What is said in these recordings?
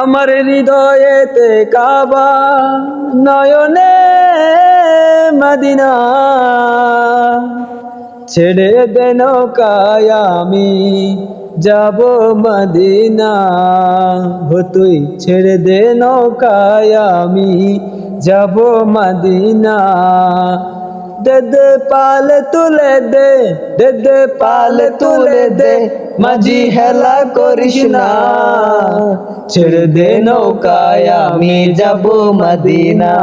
আমার হৃদয়েতে কাবা নয়নে মদিনা। ছেড়ে দে নৌকায় আমি যাব মদিনা। হো তুই ছেড়ে দে নৌকায় আমি যাব মদিনা। দে দে পাল তুলে দে দে দে পাল তুলে দে মাঝি হেলা করিস না। ছেড়ে দে নৌকায় আমি যাব মদিনা।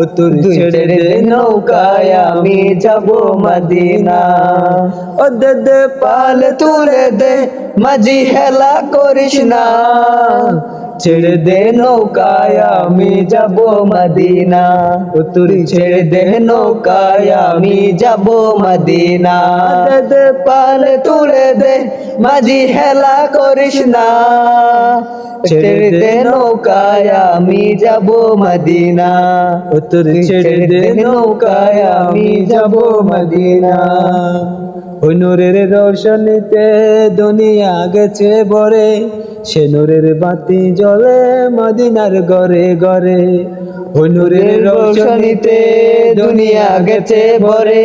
ও তোর ছেড়ে দে নৌকায় আমি যাব মদিনা। ও দে দে পাল তুলে দে মাঝি হেলা করিস না। ছেড়ে দে নৌকায়, আমি যাব মদিনা। তোর ছেড়ে দে নৌকায়, আমি যাব মদিনা। পাল তুলে দে, মাঝি হেলা করিস না। ছেড়ে দে নৌকায় আমি যাব মদিনা। ও তোর ছেড়ে দে নৌকায় আমি যাব মদিনা। ওই নূরের রোশনীতে দুনিয়া গেছে বরে সে নূরের বাতি জ্বলে মদিনার ঘরে ঘরে ওই নূরের রোশনীতে দুনিয়া গেছে ভরে।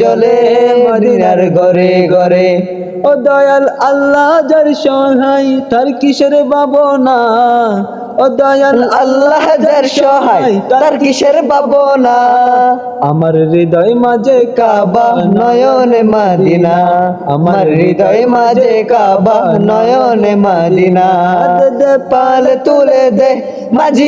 জ্বলে মদিনার ঘরে ঘরে। ও দয়াল আল্লাহ যার সহায়, তার কিসের ভাবনা? ও দয়াল আল্লাহ যার সহায়, তার কিসের আমার হৃদয় মাঝে কাবা নয়নে মাদিনা। আমার হৃদয় মাঝে কাবা নয়নে মাদিনা। দে দে পাল তুলে দে মাঝি